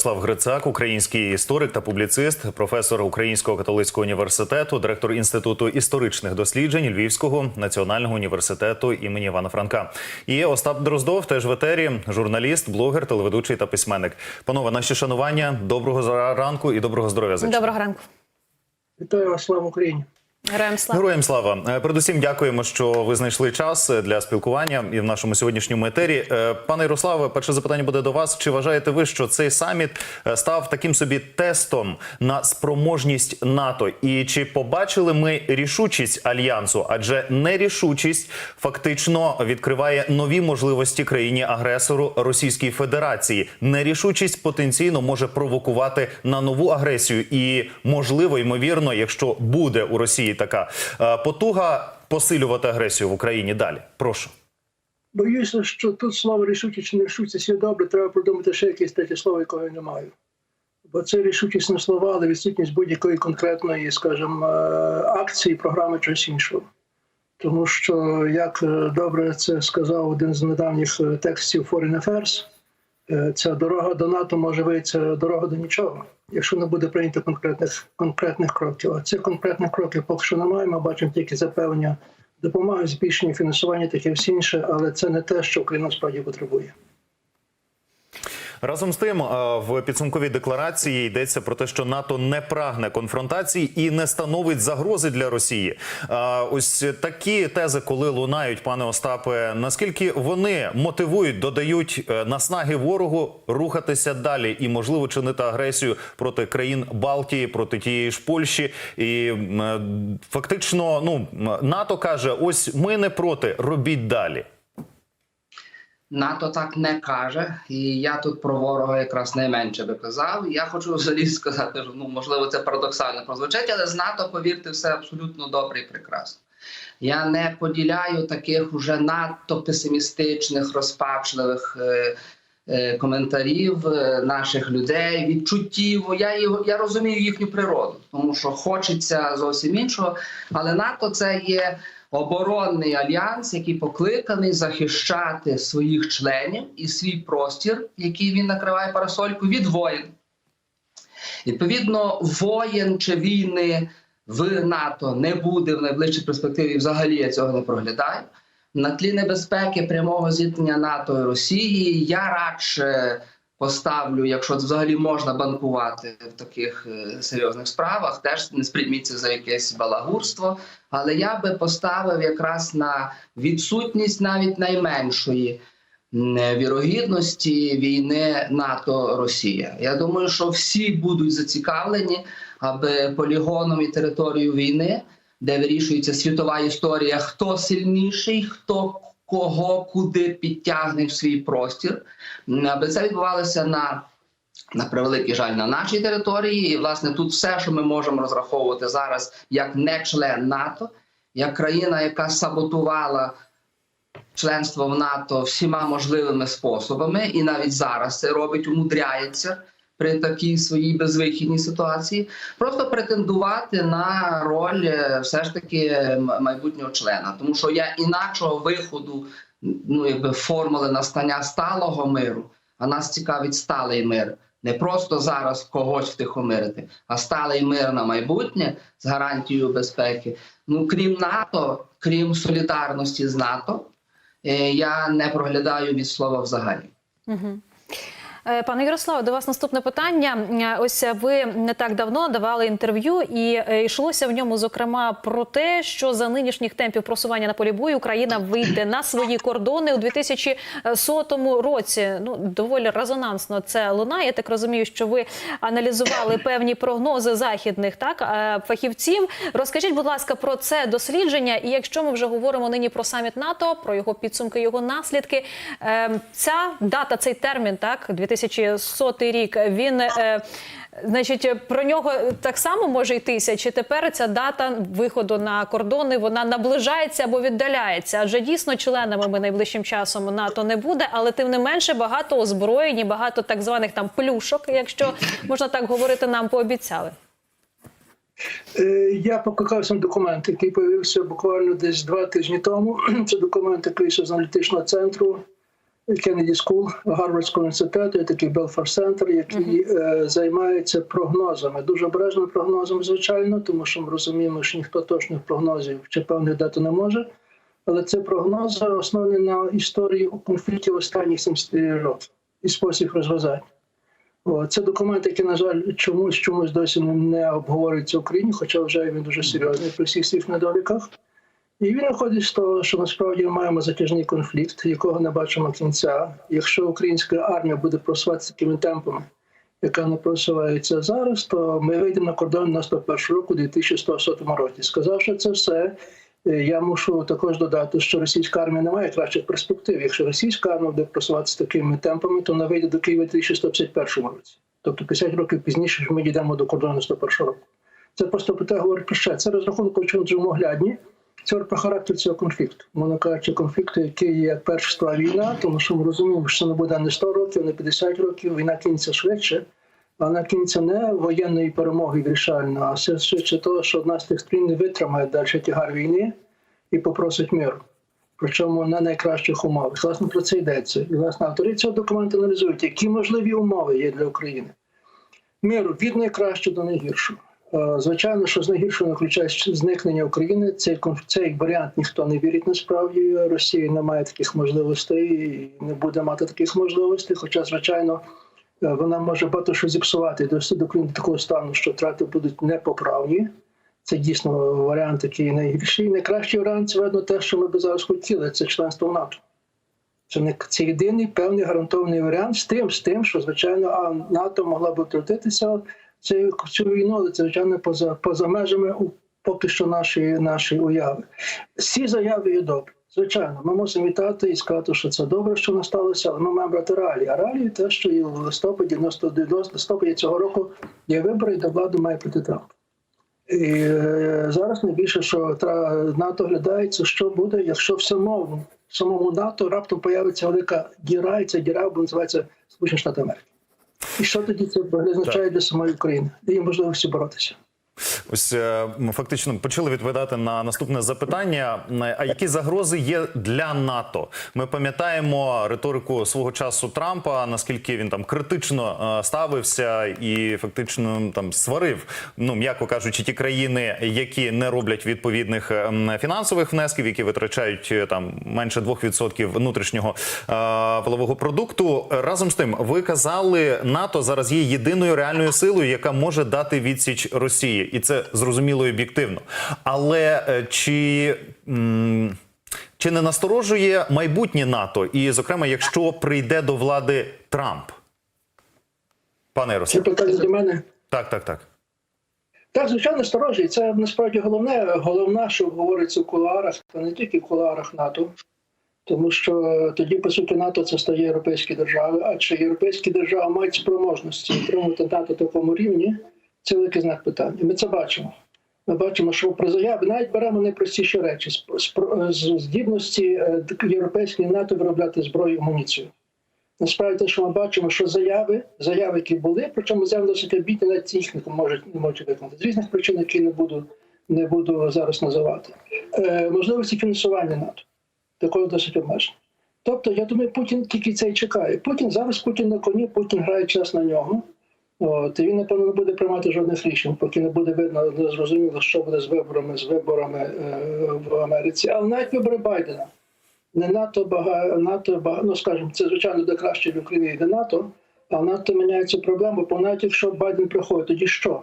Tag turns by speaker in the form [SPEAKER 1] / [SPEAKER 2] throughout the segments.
[SPEAKER 1] Слав Грицак, український історик та публіцист, професор Українського католицького університету, директор інституту історичних досліджень Львівського національного університету імені Івана Франка. І Остап Дроздов, теж в етері, журналіст, блогер, телеведучий та письменник. Панове, наші шанування, доброго ранку і доброго здоров'я.
[SPEAKER 2] Доброго ранку.
[SPEAKER 3] Вітаю вас, слава Україні.
[SPEAKER 2] Героям слава.
[SPEAKER 1] Героям слава. Е, Передусім дякуємо, що ви знайшли час е, для спілкування і в нашому сьогоднішньому етері. Е, Пане Ярославе, перше запитання буде до вас. Чи вважаєте ви, що цей саміт став таким собі тестом на спроможність НАТО? І чи побачили ми рішучість альянсу? Адже нерішучість фактично відкриває нові можливості країні агресору Російській Федерації. Нерішучість потенційно може провокувати на нову агресію, і можливо, ймовірно, якщо буде у Росії така е, потуга посилювати агресію в Україні далі. Прошу.
[SPEAKER 3] Боюся, що тут слово рішучість чи не рішучість є добре, треба придумати ще якесь третє слово, якого я не маю. Бо це рішучість не слова, але відсутність будь-якої конкретної, скажімо, е, акції, програми чогось іншого. Тому що, як е, добре це сказав один з недавніх текстів Foreign Affairs, ця дорога до НАТО може виявитися дорога до нічого, якщо не буде прийнято конкретних, конкретних кроків. А цих конкретних кроків поки що немає. Ми бачимо тільки запевнення допомоги, збільшення фінансування, таке всі інше, але це не те, що Україна справді потребує.
[SPEAKER 1] Разом з тим, е, в підсумковій декларації йдеться про те, що НАТО не прагне конфронтації і не становить загрози для Росії. Е, Ось такі тези, коли лунають, пане Остапе, наскільки вони мотивують, додають е, наснаги ворогу рухатися далі і можливо чинити агресію проти країн Балтії, проти тієї ж Польщі, і фактично, ну НАТО каже: ось ми не проти, робіть далі.
[SPEAKER 4] НАТО так не каже, і я тут про ворога якраз найменше би казав. Я хочу взагалі сказати, що ну можливо це парадоксально прозвучить, але з НАТО, повірте, все абсолютно добре і прекрасно. Я не поділяю таких уже надто песимістичних, розпачливих е, е, коментарів е, наших людей, відчуттів. Я, його- я розумію їхню природу, тому що хочеться зовсім іншого. Але НАТО це є оборонний альянс, який покликаний захищати своїх членів і свій простір, який він накриває парасольку від воїн. Відповідно, воєн чи війни в НАТО не буде в найближчій перспективі. Взагалі я цього не проглядаю. На тлі небезпеки прямого зіткнення НАТО і Росії я радше поставлю, якщо взагалі можна банкувати в таких е, серйозних справах, теж не сприйміть це за якесь балагурство. Але я би поставив якраз на відсутність навіть найменшої вірогідності війни НАТО-Росія. Я думаю, що всі будуть зацікавлені, аби полігоном і територією війни, де вирішується світова історія, хто сильніший, хто кого куди підтягне в свій простір, аби це відбувалося на на превеликий жаль на нашій території, і власне тут все, що ми можемо розраховувати зараз, як не член НАТО, як країна, яка саботувала членство в НАТО всіма можливими способами, і навіть зараз це робить, умудряється при такій своїй безвихідній ситуації, просто претендувати на роль е, все ж таки майбутнього члена, тому що я інакшого виходу, ну якби формули настання сталого миру, а нас цікавить сталий мир. Не просто зараз когось втихомирити, а сталий мир на майбутнє з гарантією безпеки. Ну крім НАТО, крім солідарності з НАТО, е, я не проглядаю від слова взагалі.
[SPEAKER 2] Е, Пане Ярославе, до вас наступне питання. Е, Ось ви не так давно давали інтерв'ю, і е, йшлося в ньому зокрема про те, що за нинішніх темпів просування на полі бою Україна вийде на свої кордони у 2100 році. Ну доволі резонансно це лунає. Так розумію, що ви аналізували певні прогнози західних так е, фахівців. Розкажіть, будь ласка, про це дослідження. І якщо ми вже говоримо нині про саміт НАТО, про його підсумки, його наслідки, е, ця дата, цей термін, так 2100 рік, він. е, Значить, про нього так само може йтися, чи тепер ця дата виходу на кордони вона наближається або віддаляється? Адже дійсно членами ми найближчим часом НАТО не буде, але тим не менше багато озброєні, багато так званих там плюшок, якщо можна так говорити, нам пообіцяли.
[SPEAKER 3] Е, Я покликався на документ, який появився буквально десь два тижні тому. Це документ, який з аналітичного центру Кеннеді Скул Гарвардського університету, є такий Белфар Центр, який е, займається прогнозами, дуже обережними прогнозами, звичайно, тому що ми розуміємо, що ніхто точних прогнозів чи певних дати не може. Але це прогнози основані на історії конфліктів останніх 70 років і спосіб розв'язання. Це документ, який, на жаль, чомусь чомусь досі не обговорюється в Україні, хоча вже він дуже серйозний при всіх своїх недоліках. І він виходить з того, що насправді ми маємо затяжний конфлікт, якого не бачимо кінця. Якщо українська армія буде просуватися такими темпами, яка не просувається зараз, то ми вийдемо на кордон на 101 року, 2100 році. Сказавши це все, е, я мушу також додати, що російська армія не має кращих перспектив. Якщо російська армія буде просуватися такими темпами, то вона вийде до Києва в 2151 році. Тобто 50 років пізніше ми дійдемо до кордону 101 року. Це просто про те говорить про що. Це розрахунок очевидно оглядні. Це про характер цього конфлікту. Мовно кажучи, конфлікту, який є як перша війна, тому що ми розуміємо, що не буде не 100 років, не 50 років, війна кінця швидше. Вона кінця не воєнної перемоги вирішальної, а все швидше того, що одна з тих сторін не витримає далі тягар війни і попросить миру. Причому на найкращих умовах. Власне про це йдеться. І власне автори цього документу аналізують, які можливі умови є для України. Миру від найкращого до найгіршого. Е, Звичайно, що з найгіршого включає зникнення України. Цей цей варіант ніхто не вірить насправді. Росія не має таких можливостей і не буде мати таких можливостей. Хоча, звичайно, е, вона може багато що зіпсувати довести до України до такого стану, що втрати будуть непоправні. Це дійсно варіант, який найгірший. Найкращий варіант це видно те, що ми би зараз хотіли. Це членство в НАТО. Це не це єдиний певний гарантований варіант з тим, з тим, що звичайно а НАТО могла б втрутитися цю, цю війну, це звичайно поза поза межами поки що нашої нашої уяви. Всі заяви є добрі. Звичайно, ми мусимо вітати і сказати, що це добре, що не сталося, але ми маємо брати реалії. А реалії те, що і в листопаді 90 листопаді цього року є вибори, і до влади має прийти Трамп. І е, зараз найбільше, що НАТО глядається, що буде, якщо в самому, в самому НАТО раптом появиться велика діра, і ця діра називається Сполучені Штати Америки. І що тоді це означає для самої України? де їм можливості боротися.
[SPEAKER 1] Ось е, ми фактично почали відповідати на наступне запитання. Е, А які загрози є для НАТО? Ми пам'ятаємо риторику свого часу Трампа, наскільки він там критично е, ставився і фактично там сварив, ну м'яко кажучи, ті країни, які не роблять відповідних фінансових внесків, які витрачають там менше 2% внутрішнього валового продукту. Разом з тим, ви казали, НАТО зараз є єдиною реальною силою, яка може дати відсіч Росії, і це зрозуміло і об'єктивно. Але е, чи. м, Чи не насторожує майбутнє НАТО, і, зокрема, якщо прийде до влади Трамп, пане
[SPEAKER 3] Це питання до мене.
[SPEAKER 1] Так, так, так.
[SPEAKER 3] Так, звичайно, сторожі. Це насправді головне, головне, що говориться в кулуарах, та не тільки в кулуарах НАТО. Тому що тоді, по суті, НАТО це стає європейські держави. А чи європейські держави мають спроможності підтримувати НАТО в такому рівні, це великий знак питання. Ми це бачимо. Ми бачимо, що при заяві навіть беремо найпростіші речі з- здібності е, європейської НАТО виробляти зброю і амуніцію. Насправді те, що ми бачимо, що заяви, заяви, які були, причому заяви досить обітні, навіть не можуть не можуть виконати з різних причин, які не буду не буду зараз називати. Е, можливості фінансування НАТО такого досить обмежено. Тобто, я думаю, Путін тільки це і чекає. Путін зараз Путін на коні, Путін грає час на нього. От, і він, напевно, не буде приймати жодних рішень, поки не буде видно, не зрозуміло, що буде з виборами, з виборами е, в Америці. Але навіть вибори Байдена не НАТО багато, НАТО багато, ну скажімо, це звичайно буде краще для України і для НАТО, а НАТО міняється проблема, бо навіть якщо Байден приходить, тоді що?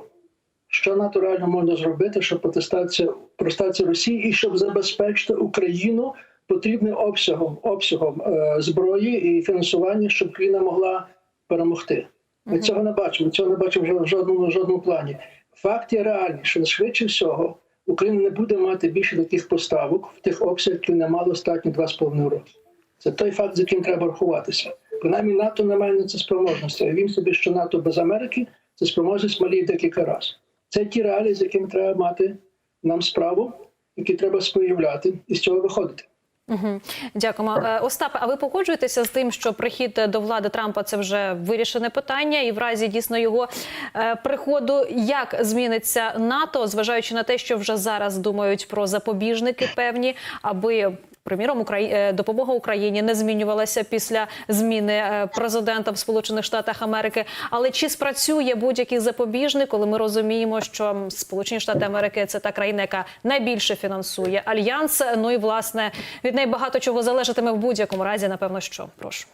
[SPEAKER 3] Що НАТО реально можна зробити, щоб протестація протестація Росії і щоб забезпечити Україну потрібним обсягом обсягом е, зброї і фінансування, щоб Україна могла перемогти? Ми цього не бачимо. Цього не бачимо в жодному жодному плані. Факт є реальний, що швидше всього Україна не буде мати більше таких поставок в тих обсягах, які не мали останні два з половиною роки. Це той факт, з яким треба рахуватися. Принаймні, НАТО не має на це спроможності. А він собі, що НАТО без Америки це спроможність маліє декілька разів. Це ті реалії, з якими треба мати нам справу, які треба споявляти і з цього виходити.
[SPEAKER 2] Угу. Дякуємо. Остап. А ви погоджуєтеся з тим, що прихід до влади Трампа це вже вирішене питання, і в разі дійсно його е, приходу, як зміниться НАТО, зважаючи на те, що вже зараз думають про запобіжники певні, аби Приміром, Украї... е, допомога Україні не змінювалася після зміни е, президента в Сполучених Штатах Америки. Але чи спрацює будь-який запобіжник, коли ми розуміємо, що Сполучені Штати Америки це та країна, яка найбільше фінансує альянс? Ну і власне від неї багато чого залежатиме в будь-якому разі. Напевно, що прошу.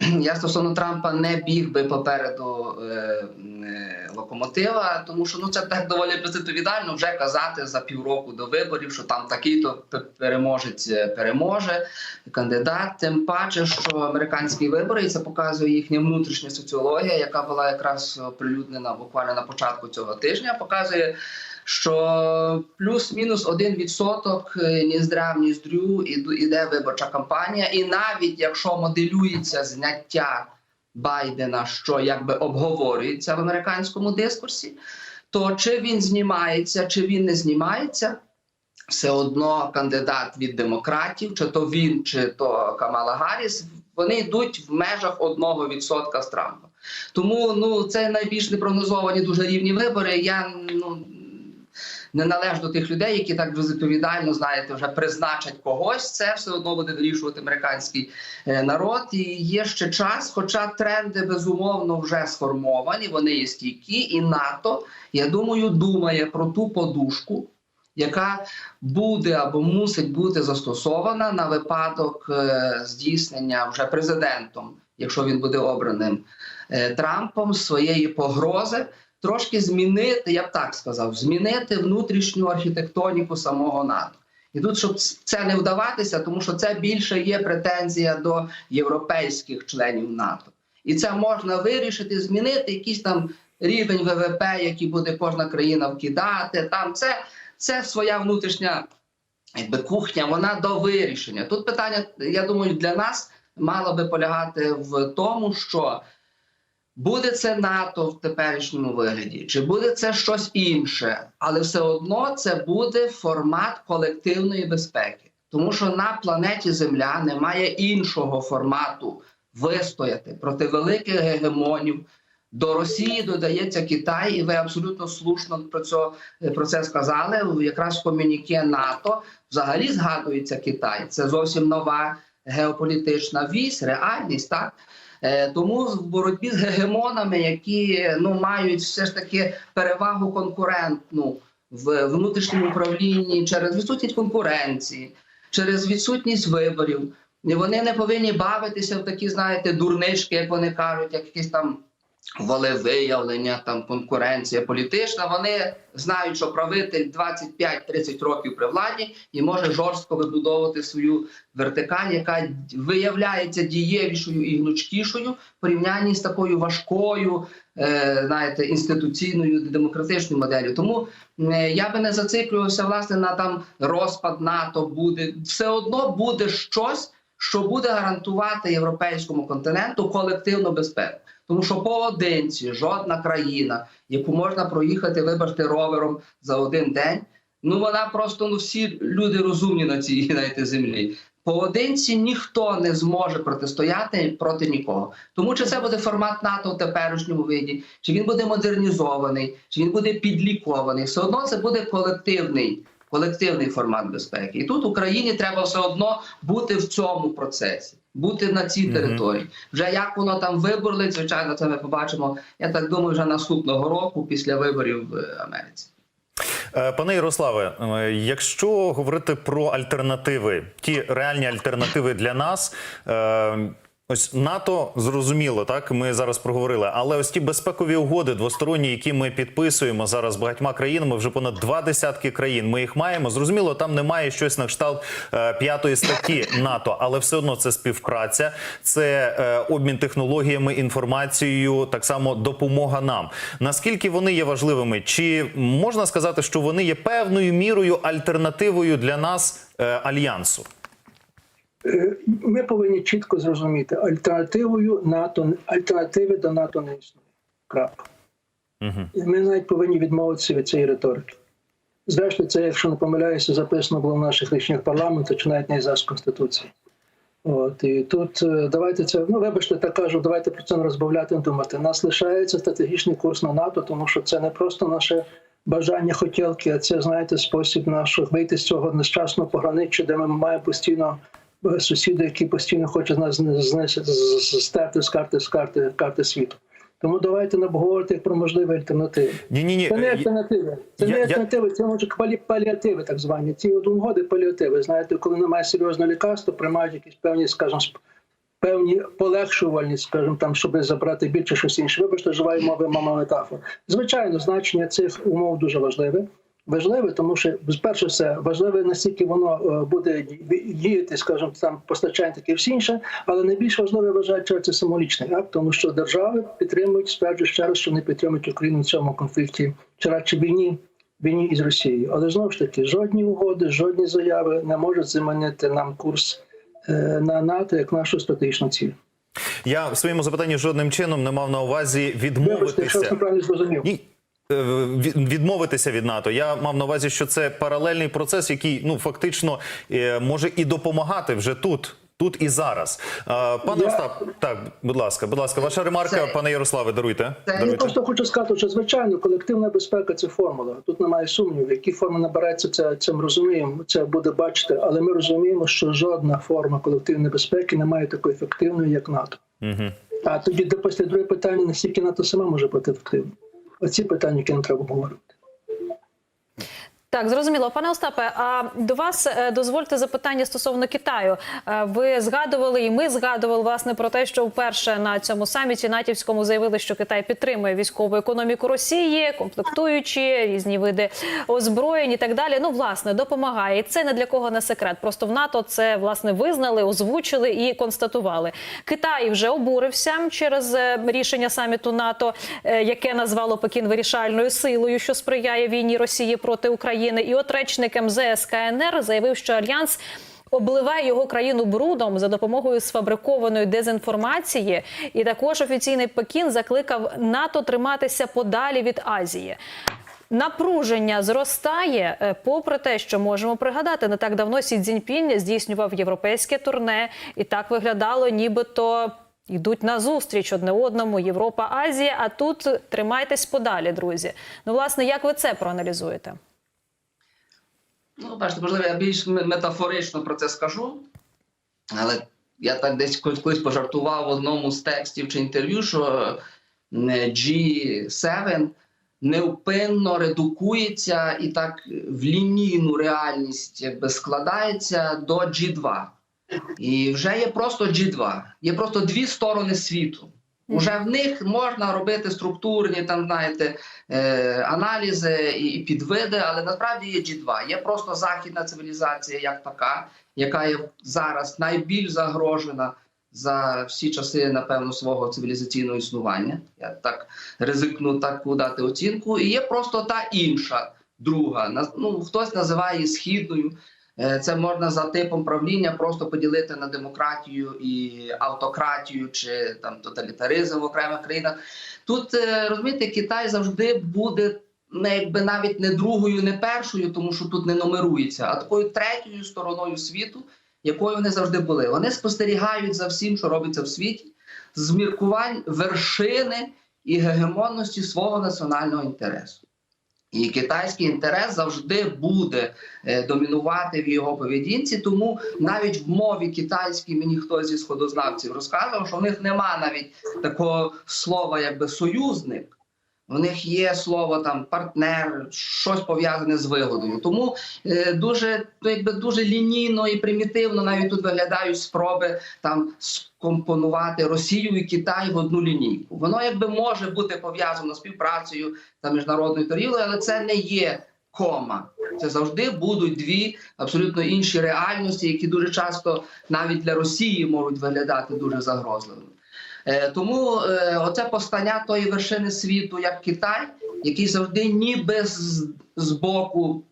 [SPEAKER 4] Я стосовно Трампа не біг би попереду е, е, локомотива, тому що ну це так доволі безвідповідально вже казати за півроку до виборів, що там такий-то переможець е, переможе кандидат. Тим паче, що американські вибори і це показує їхня внутрішня соціологія, яка була якраз оприлюднена буквально на початку цього тижня. Показує, що плюс-мінус один відсоток е, ніздря в ніздрю іду- іде виборча кампанія, і навіть якщо моделюється зняття Байдена, що якби обговорюється в американському дискурсі, то чи він знімається, чи він не знімається, все одно кандидат від демократів, чи то він, чи то Камала Гарріс, вони йдуть в межах одного відсотка з Трампа. Тому ну це найбільш непрогнозовані дуже рівні вибори. Я ну не належу до тих людей, які так безвідповідально знаєте, вже призначать когось. Це все одно буде вирішувати американський е, народ. І є ще час, хоча тренди безумовно вже сформовані, вони є стійкі, і НАТО, я думаю, думає про ту подушку. Яка буде або мусить бути застосована на випадок е, здійснення вже президентом, якщо він буде обраним е, Трампом своєї погрози, трошки змінити, я б так сказав, змінити внутрішню архітектоніку самого НАТО. І тут, щоб це не вдаватися, тому що це більше є претензія до європейських членів НАТО. І це можна вирішити, змінити якийсь там рівень ВВП, який буде кожна країна вкидати. Там це, це своя внутрішня якби, кухня, вона до вирішення. Тут питання, я думаю, для нас мало би полягати в тому, що Буде це НАТО в теперішньому вигляді, чи буде це щось інше, але все одно це буде формат колективної безпеки, тому що на планеті Земля немає іншого формату вистояти проти великих гегемонів. До Росії додається Китай, і ви абсолютно слушно про це, про це сказали. Якраз в комюніке НАТО взагалі згадується Китай. Це зовсім нова геополітична вісь, реальність, так. Е, Тому в боротьбі з гегемонами, які ну мають все ж таки перевагу конкурентну в внутрішньому управлінні через відсутність конкуренції, через відсутність виборів, вони не повинні бавитися в такі, знаєте, дурнички, як вони кажуть, як якісь там волевиявлення, там конкуренція політична. Вони знають, що правитель 25-30 років при владі і може жорстко вибудовувати свою вертикаль, яка виявляється дієвішою і гнучкішою в порівнянні з такою важкою, е, знаєте, інституційною демократичною моделлю. Тому е, я би не зациклювався власне на там розпад НАТО. Буде все одно буде щось, що буде гарантувати європейському континенту колективну безпеку. Тому що поодинці жодна країна, яку можна проїхати, вибачте, ровером за один день. Ну вона просто ну всі люди розумні на цій знаєте, землі. Поодинці ніхто не зможе протистояти проти нікого. Тому чи це буде формат НАТО в теперішньому виді, чи він буде модернізований, чи він буде підлікований, все одно це буде колективний, колективний формат безпеки. І тут Україні треба все одно бути в цьому процесі, бути на цій території. Вже як воно там виборлить, звичайно, це ми побачимо. Я так думаю, вже наступного року після виборів в Америці.
[SPEAKER 1] Е, Пане Ярославе, е, якщо говорити про альтернативи, ті реальні альтернативи для нас. Ось НАТО зрозуміло, так ми зараз проговорили. Але ось ті безпекові угоди двосторонні, які ми підписуємо зараз багатьма країнами, вже понад два десятки країн. Ми їх маємо. Зрозуміло, там немає щось на кшталт е, п'ятої статті НАТО, але все одно це співпраця, це е, обмін технологіями, інформацією, так само допомога нам. Наскільки вони є важливими? Чи можна сказати, що вони є певною мірою альтернативою для нас е, альянсу?
[SPEAKER 3] Е, Ми повинні чітко зрозуміти, альтернативою НАТО альтернативи до НАТО не існує. Крапка.
[SPEAKER 1] Угу.
[SPEAKER 3] Ми навіть повинні відмовитися від цієї риторики. Зрештою, це, якщо не помиляюся, записано було в наших рішеннях парламенту, чи навіть не з Конституції. От і тут е, давайте це, ну вибачте, так кажу, давайте про це не розбавляти, не думати. Нас лишається стратегічний курс на НАТО, тому що це не просто наше бажання хотілки, а це знаєте спосіб наш вийти з цього нещасного пограниччя, де ми маємо постійно е, сусіда, які постійно хочуть нас знести, стерти з карти з карти карти світу. Тому давайте не обговорити про можливі альтернативи.
[SPEAKER 1] Ні, ні, ні.
[SPEAKER 3] Це не альтернативи. Це
[SPEAKER 1] я-
[SPEAKER 3] не
[SPEAKER 1] я-
[SPEAKER 3] альтернативи, це може палі, паліативи, так звані. Ці от угоди паліативи. Знаєте, коли немає серйозного лікарства, приймають якісь певні, скажімо, певні полегшувальні, скажімо, там, щоб забрати більше щось інше. Вибачте, жива мови, мама метафора. Звичайно, значення цих умов дуже важливе. Важливе, тому що перше все важливе настільки воно е, буде діяти, скажімо, там постачання таке всі інше, але найбільш важливе вважаю, що це символічний акт, тому що держави підтримують, стверджують ще раз, що не підтримують Україну в цьому конфлікті, чи радше війні, війні із Росією. Але знову ж таки, жодні угоди, жодні заяви не можуть замінити нам курс е, на НАТО як нашу стратегічну ціль.
[SPEAKER 1] Я в своєму запитанні жодним чином не мав на увазі
[SPEAKER 3] Вибачте, якщо я
[SPEAKER 1] відмовитися.
[SPEAKER 3] неправильно зрозумів.
[SPEAKER 1] Ні. Е, від- Відмовитися від НАТО. Я мав на увазі, що це паралельний процес, який ну фактично е, може і допомагати вже тут, тут і зараз. Е, Пане
[SPEAKER 3] Я-
[SPEAKER 1] Остап, так, будь ласка, будь ласка, ваша ремарка,
[SPEAKER 4] Це-
[SPEAKER 1] пане Ярославе, даруйте.
[SPEAKER 4] Це-
[SPEAKER 3] Я просто хочу сказати, що звичайно колективна безпека це формула. Тут немає сумнівів. Які форми набирається, це, ми розуміємо. Це буде бачити, але ми розуміємо, що жодна форма колективної безпеки не має такої ефективної, як НАТО.
[SPEAKER 1] Угу.
[SPEAKER 3] А тоді де після друге питання, наскільки НАТО сама може бути ефективною. Оці питання, які не треба говорити.
[SPEAKER 2] Так, зрозуміло, пане Остапе. А до вас е, дозвольте запитання стосовно Китаю. Е, Ви згадували, і ми згадували власне про те, що вперше на цьому саміті натівському заявили, що Китай підтримує військову економіку Росії, комплектуючі різні види озброєнь і так далі. Ну, власне, допомагає. І це не для кого не секрет. Просто в НАТО це власне визнали, озвучили і констатували. Китай вже обурився через е, рішення саміту НАТО, яке назвало Пекін вирішальною силою, що сприяє війні Росії проти України. І от речник МЗС КНР заявив, що альянс. Обливає його країну брудом за допомогою сфабрикованої дезінформації, і також офіційний Пекін закликав НАТО триматися подалі від Азії. Напруження зростає, е, попри те, що можемо пригадати, не так давно Сі Цзіньпінь здійснював європейське турне, і так виглядало, нібито йдуть на зустріч одне одному Європа, Азія. А тут тримайтесь подалі, друзі. Ну, власне, як ви це проаналізуєте?
[SPEAKER 4] Ну, бачите, можливо, я більш метафорично про це скажу, але я так десь колись пожартував в одному з текстів чи інтерв'ю, що м, G7 невпинно редукується і так в лінійну реальність якби складається до G2. І вже є просто G2, є просто дві сторони світу. Уже в них можна робити структурні там, знаєте, е, аналізи і, і підвиди, але насправді є G2. Є просто західна цивілізація як така, яка є зараз найбільш загрожена за всі часи, напевно, свого цивілізаційного існування. Я так ризикну таку дати оцінку. І є просто та інша, друга. Ну, хтось називає її східною. Е, Це можна за типом правління просто поділити на демократію і автократію чи там тоталітаризм в окремих країнах. Тут е, розумієте, Китай завжди буде не якби навіть не другою, не першою, тому що тут не номерується, а такою третьою стороною світу, якою вони завжди були. Вони спостерігають за всім, що робиться в світі, з міркувань вершини і гегемонності свого національного інтересу. І китайський інтерес завжди буде е, домінувати в його поведінці. Тому навіть в мові китайській мені хтось зі сходознавців розказував, що в них нема навіть такого слова, якби союзник. В них є слово там партнер, щось пов'язане з вигодою. Тому е, дуже ну, якби дуже лінійно і примітивно навіть тут виглядають спроби там скомпонувати Росію і Китай в одну лінійку. Воно якби може бути пов'язано співпрацею та міжнародною торгівлею, але це не є кома. Це завжди будуть дві абсолютно інші реальності, які дуже часто навіть для Росії можуть виглядати дуже загрозливими. Е, Тому е, оце постання тої вершини світу, як Китай, який завжди ніби з, боку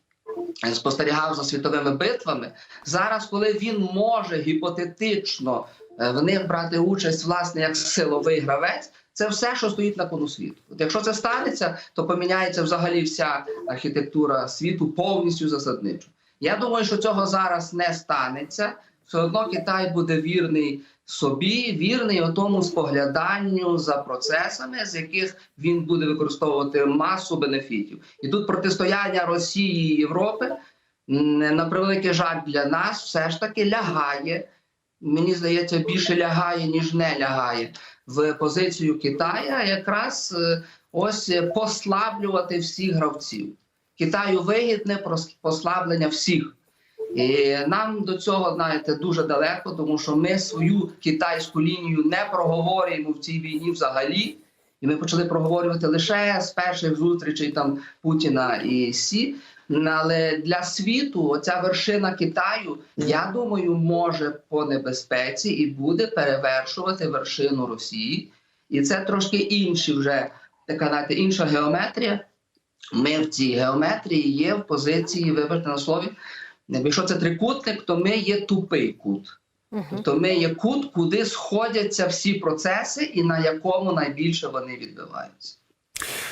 [SPEAKER 4] е, спостерігав за світовими битвами. Зараз, коли він може гіпотетично в них брати участь, власне, як силовий гравець, це все, що стоїть на кону світу. От якщо це станеться, то поміняється взагалі вся архітектура світу повністю засадничо. Я думаю, що цього зараз не станеться. Все одно Китай буде вірний собі вірний тому спогляданню за процесами, з яких він буде використовувати масу бенефітів. І тут протистояння Росії і Європи на превеликий жаль для нас все ж таки лягає. Мені здається, більше лягає ніж не лягає в позицію Китая, якраз е, ось послаблювати всіх гравців. Китаю вигідне прос- послаблення всіх. І нам до цього знаєте дуже далеко, тому що ми свою китайську лінію не проговорюємо в цій війні взагалі. І ми почали проговорювати лише з перших зустрічей там Путіна і Сі. Але для світу оця вершина Китаю, я думаю, може по небезпеці і буде перевершувати вершину Росії. І це трошки інші вже така знаєте, інша геометрія. Ми в цій геометрії є в позиції, вибачте на слові. Якщо це трикутник, то ми є тупий кут. Тобто ми є кут, куди сходяться всі процеси, і на якому найбільше вони відбиваються.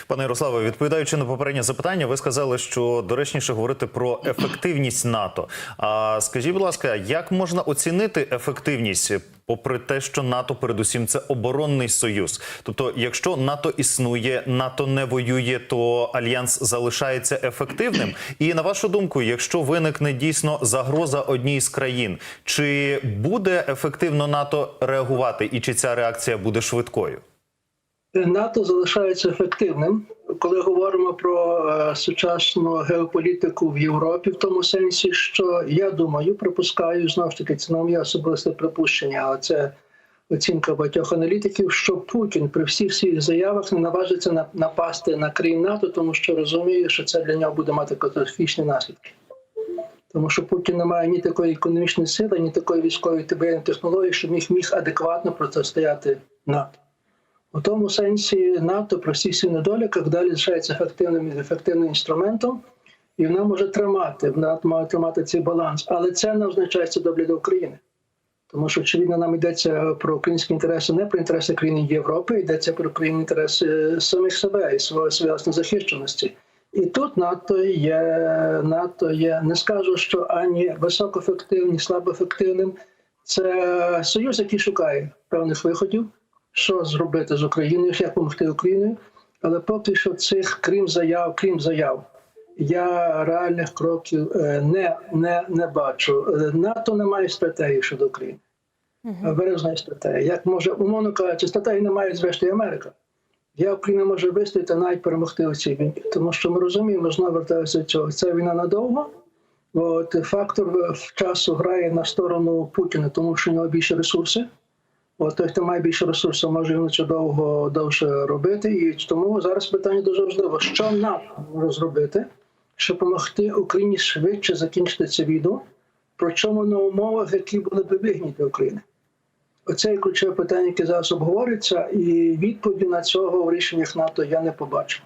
[SPEAKER 1] Пане Ярославе, відповідаючи на попереднє запитання, ви сказали, що доречніше говорити про ефективність НАТО. А скажіть, будь ласка, як можна оцінити ефективність, попри те, що НАТО передусім це оборонний союз? Тобто, якщо НАТО існує, НАТО не воює, то альянс залишається ефективним. І на вашу думку, якщо виникне дійсно загроза одній з країн, чи буде ефективно НАТО реагувати, і чи ця реакція буде швидкою?
[SPEAKER 3] НАТО залишається ефективним, коли говоримо про е, сучасну геополітику в Європі, в тому сенсі, що я думаю, припускаю знову ж таки, це не моє особисте припущення, але це оцінка багатьох аналітиків, що Путін при всіх своїх заявах не наважиться на- напасти на країн НАТО, тому що розуміє, що це для нього буде мати катастрофічні наслідки. Тому що Путін не має ні такої економічної сили, ні такої військової технології, щоб міг міг адекватно протистояти НАТО. У тому сенсі НАТО всіх недоліках далі залишається ефективним ефективним інструментом, і вона може тримати, вона має тримати цей баланс. Але це не означає добре для України. Тому що, очевидно, нам йдеться про українські інтереси, не про інтереси країн Європи, йдеться про країн інтереси самих себе і своєї власної захищеності. І тут НАТО є, НАТО є, не скажу, що ані високоефективним, ні слабоефективним. Це союз, який шукає певних виходів що зробити з Україною, як допомогти Україні. Але поки що цих, крім заяв, крім заяв, я реальних кроків е, не, не, не бачу. Е, НАТО не має стратегії щодо України. Виразної стратегії. Як може, умовно кажучи, стратегії не має зрештою Америка. Я Україна може вистояти навіть перемогти у цій війні, тому що ми розуміємо, знову вертаюся до цього. Це війна надовго. От фактор часу грає на сторону Путіна, тому що у нього більше ресурси. От той, хто має більше ресурсів, може його довго довше робити. І тому зараз питання дуже важливо, що нам може зробити, щоб допомогти Україні швидше закінчити цю війну, причому на умовах, які були б вигідні для України. Оце є ключове питання, яке зараз обговорюється, і відповіді на цього в рішеннях НАТО я не побачив.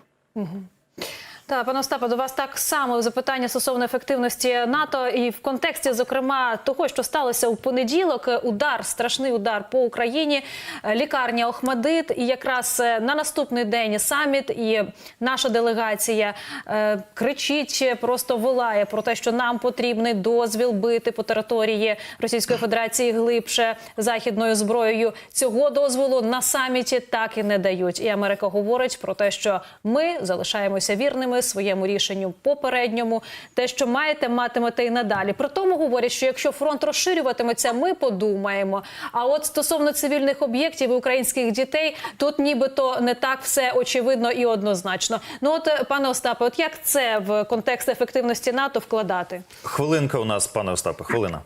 [SPEAKER 2] Так, пане Остапе, до вас так само запитання стосовно ефективності НАТО і в контексті, зокрема, того, що сталося у понеділок, удар, страшний удар по Україні, е, лікарня Охмадит, і якраз е, на наступний день саміт, і наша делегація е, кричить, просто волає про те, що нам потрібний дозвіл бити по території Російської Федерації глибше західною зброєю. Цього дозволу на саміті так і не дають. І Америка говорить про те, що ми залишаємося вірними своєму рішенню попередньому. Те, що маєте, матимете і надалі. При тому говорять, що якщо фронт розширюватиметься, ми подумаємо. А от стосовно цивільних об'єктів і українських дітей, тут нібито не так все очевидно і однозначно. Ну от, пане Остапе, от як це в контекст ефективності НАТО вкладати?
[SPEAKER 1] Хвилинка у нас, пане Остапе, хвилина.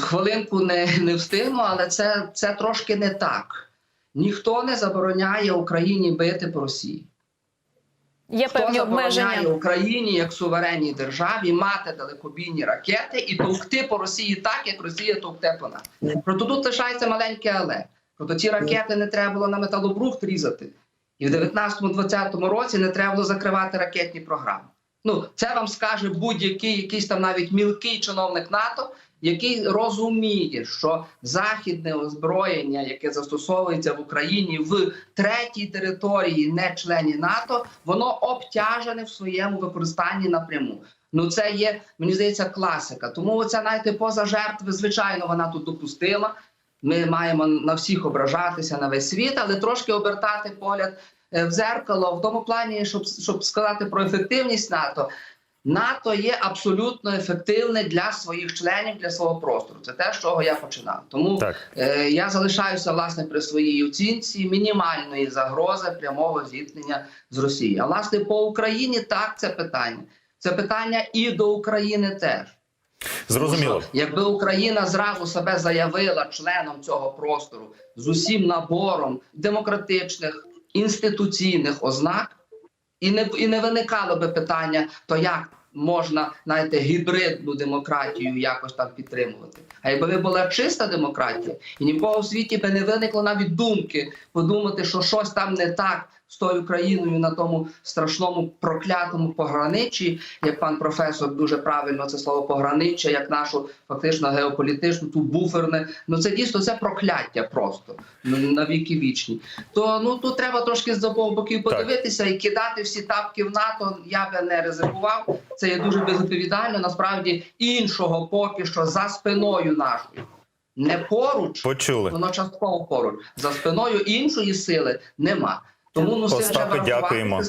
[SPEAKER 4] Хвилинку не, не встигну, але це, це трошки не так. Ніхто не забороняє Україні бити по Росії.
[SPEAKER 2] Є
[SPEAKER 4] Хто
[SPEAKER 2] певні обмеження.
[SPEAKER 4] Україні як суверенній державі мати далекобійні ракети і товкти по Росії так, як Росія товкте по нас. Проте тут лишається маленьке але. Проте ці ракети не треба було на металобрухт різати. І в 19-20 році не треба було закривати ракетні програми. Ну, це вам скаже будь-який якийсь там навіть мілкий чиновник НАТО, який розуміє, що західне озброєння, яке застосовується в Україні в третій території, не члені НАТО, воно обтяжене в своєму використанні напряму. Ну це є, мені здається, класика. Тому оця навіть поза жертви, звичайно, вона тут допустила. ми маємо на всіх ображатися на весь світ, але трошки обертати погляд е, в зеркало в тому плані, щоб, щоб сказати про ефективність НАТО. НАТО є абсолютно ефективне для своїх членів, для свого простору. Це те, з чого я починав. Тому
[SPEAKER 1] Так.
[SPEAKER 4] е, я залишаюся власне при своїй оцінці мінімальної загрози прямого зіткнення з Росією. А власне по Україні так це питання. Це питання і до України теж.
[SPEAKER 1] Зрозуміло.
[SPEAKER 4] Що Якби Україна зразу себе заявила членом цього простору з усім набором демократичних інституційних ознак, і не і не виникало би питання, то як можна знаєте, гібридну демократію якось там підтримувати. А якби ви була чиста демократія, і нікого в світі би не виникло навіть думки подумати, що щось там не так з тою країною на тому страшному проклятому пограничі, як пан професор дуже правильно це слово пограниччя, як нашу фактично геополітичну, ту буферне. Ну це дійсно це прокляття просто ну, на віки вічні. То ну тут треба трошки з обох боків
[SPEAKER 1] Так.
[SPEAKER 4] подивитися і кидати всі тапки в НАТО. Я би не ризикував. Це є дуже безвідповідально. Насправді іншого поки що за спиною нашою. Не поруч,
[SPEAKER 1] Почули.
[SPEAKER 4] воно частково поруч. За спиною іншої сили нема. Тому ну треба
[SPEAKER 1] дякуємо.